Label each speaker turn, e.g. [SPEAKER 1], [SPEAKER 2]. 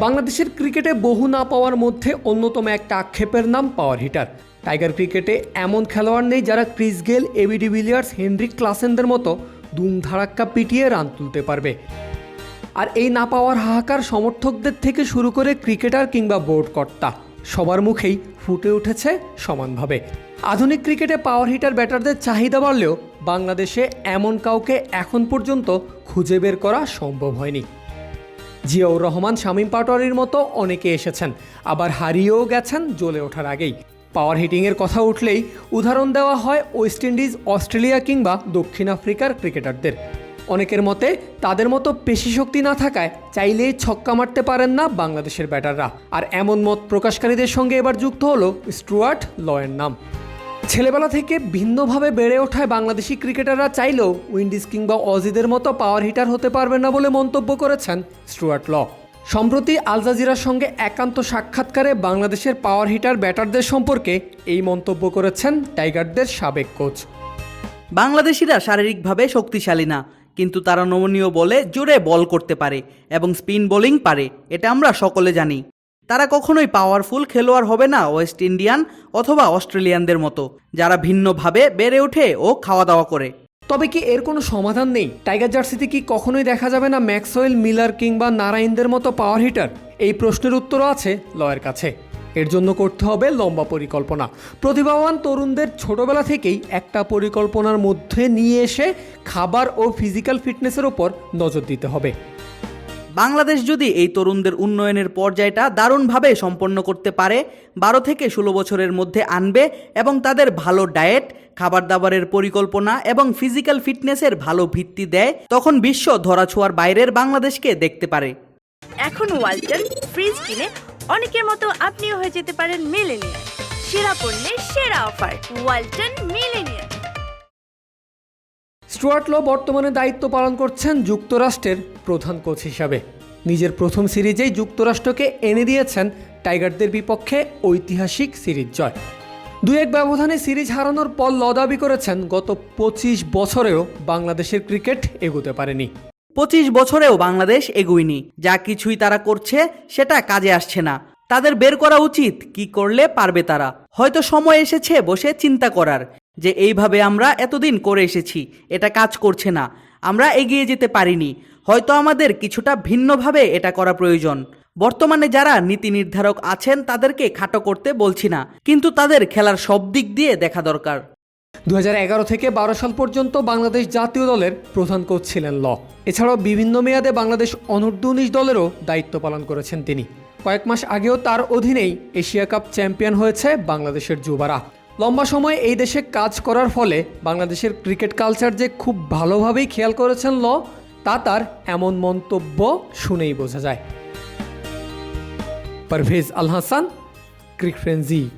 [SPEAKER 1] বাংলাদেশের ক্রিকেটে বহু না পাওয়ার মধ্যে অন্যতম একটা আক্ষেপের নাম পাওয়ার হিটার টাইগার ক্রিকেটে এমন খেলোয়াড় নেই যারা Chris Gayle AB de Villiers Henrique ক্লাসেনদের মতো ধুমধারাক্কা পিটিয়ে রান তুলতে পারবে। আর এই না পাওয়ার হাহাকার সমর্থকদের থেকে শুরু করে ক্রিকেটার কিংবা বোর্ড কর্তা, সবার মুখেই ফুটে উঠেছে সমানভাবে। আধুনিক ক্রিকেটে পাওয়ার হিটার ব্যাটারদের চাহিদা বাড়লেও বাংলাদেশে এমন কাউকে এখন পর্যন্ত খুঁজে বের করা সম্ভব হয়নি। জিয়াউর রহমান, শামীম পাটোয়ারির মতো অনেকে এসেছেন। আবার হারিয়েও গেছেন জ্বলে ওঠার আগেই। পাওয়ার হিটিংয়ের কথা উঠলেই উদাহরণ দেওয়া হয় ওয়েস্ট ইন্ডিজ, অস্ট্রেলিয়া কিংবা দক্ষিণ আফ্রিকার ক্রিকেটারদের। অনেকের মতে তাদের মতো পেশি শক্তি না থাকায় চাইলেই ছক্কা মারতে পারেন না বাংলাদেশের ব্যাটাররা। আর এমন মত প্রকাশকারীদের সঙ্গে এবার যুক্ত হলো স্টুয়ার্ট লয়ের নাম। ছেলেবেলা থেকে ভিন্নভাবে বেড়ে ওঠায় বাংলাদেশি ক্রিকেটাররা চাইলেও উইন্ডিজ কিংবা অজিদের মতো পাওয়ার হিটার হতে পারবে না বলে মন্তব্য করেছেন স্টুয়ার্ট ল। সম্প্রতি আল জাজিরার সঙ্গে একান্ত সাক্ষাৎকারে বাংলাদেশের পাওয়ার হিটার ব্যাটারদের সম্পর্কে এই মন্তব্য করেছেন টাইগারদের সাবেক কোচ।
[SPEAKER 2] বাংলাদেশিরা শারীরিকভাবে শক্তিশালী না, কিন্তু তারা নমনীয় বলে জোরে বল করতে পারে এবং স্পিন বোলিং পারে, এটা আমরা সকলে জানি। তারা কখনোই পাওয়ারফুল খেলোয়াড় হবে না ওয়েস্ট ইন্ডিয়ান অথবা অস্ট্রেলিয়ানদের মতো, যারা ভিন্নভাবে বেড়ে ওঠে ও খাওয়া দাওয়া করে।
[SPEAKER 1] তবে কি এর কোনো সমাধান নেই? টাইগার জার্সিতে কি কখনোই দেখা যাবে না ম্যাক্সওয়েল মিলার কিংবা নারায়ণদের মতো পাওয়ার হিটার এই প্রশ্নের উত্তরও আছে লয়ের কাছে। এর জন্য করতে হবে লম্বা পরিকল্পনা। প্রতিভাবান তরুণদের ছোটবেলা থেকেই একটা পরিকল্পনার মধ্যে নিয়ে এসে খাবার ও ফিজিক্যাল ফিটনেসের ওপর নজর দিতে হবে।
[SPEAKER 2] বাংলাদেশ যদি এই তরুণদের উন্নয়নের পর্যায়টা দারুণভাবে সম্পন্ন করতে পারে, বারো থেকে ষোলো বছরের মধ্যে আনবে এবং তাদের ভালো ডায়েট খাবার দাবারের পরিকল্পনা এবং ফিজিক্যাল ফিটনেসের ভালো ভিত্তি দেয়, তখন বিশ্ব ধরাছোঁয়ার বাইরের বাংলাদেশকে দেখতে পারে।
[SPEAKER 3] এখন ওয়ালটন ফ্রিজ কিনে অনেকের মতো আপনিও হয়ে যেতে পারেন মিলেনিয়ার সেরা পণ্যের সেরা offer, Walton millionaire
[SPEAKER 1] Stuart Law বর্তমানে দায়িত্ব পালন করছেন যুক্তরাষ্ট্রের প্রধান কোচ হিসাবে। নিজের প্রথম সিরিজেই যুক্তরাষ্ট্রকে এনে দিয়েছেন টাইগারদের বিপক্ষে ঐতিহাসিক সিরিজ জয়। দুই এক ব্যবধানে সিরিজ হারানোর পর ল দাবি করেছেন গত পঁচিশ বছরেও বাংলাদেশের ক্রিকেট এগোতে পারেনি।
[SPEAKER 2] পঁচিশ বছরেও বাংলাদেশ এগুয়নি। যা কিছুই তারা করছে, সেটা কাজে আসছে না। তাদের বের করা উচিত, কি করলে পারবে তারা? হয়তো সময় এসেছে বসে চিন্তা করার। যে এইভাবে আমরা এতদিন করে এসেছি, এটা কাজ করছে না। আমরা এগিয়ে যেতে পারিনি। হয়তো আমাদের কিছুটা ভিন্নভাবে এটা করা প্রয়োজন। বর্তমানে যারা নীতি নির্ধারক আছেন, তাদেরকে খাটো করতে বলছি না, কিন্তু তাদের খেলার সব দিক দিয়ে দেখা দরকার।
[SPEAKER 1] দু হাজার এগারো থেকে বারো সাল পর্যন্ত বাংলাদেশ জাতীয় দলের প্রধান কোচ ছিলেন ল। এছাড়াও বিভিন্ন মেয়াদে বাংলাদেশ অনূর্ধ্ব উনিশ দলেরও দায়িত্ব পালন করেছেন তিনি। কয়েক মাস আগেও তার অধীনেই এশিয়া কাপ চ্যাম্পিয়ন হয়েছে বাংলাদেশের যুবারা। লম্বা সময় এই দেশে কাজ করার ফলে বাংলাদেশের ক্রিকেট কালচার যে খুব ভালোভাবেই খেয়াল করেছেন ল, তা তার এমন মন্তব্য শুনেই বোঝা যায়। পারভেজ আল হাসান ক্রিক ফ্রেন্সি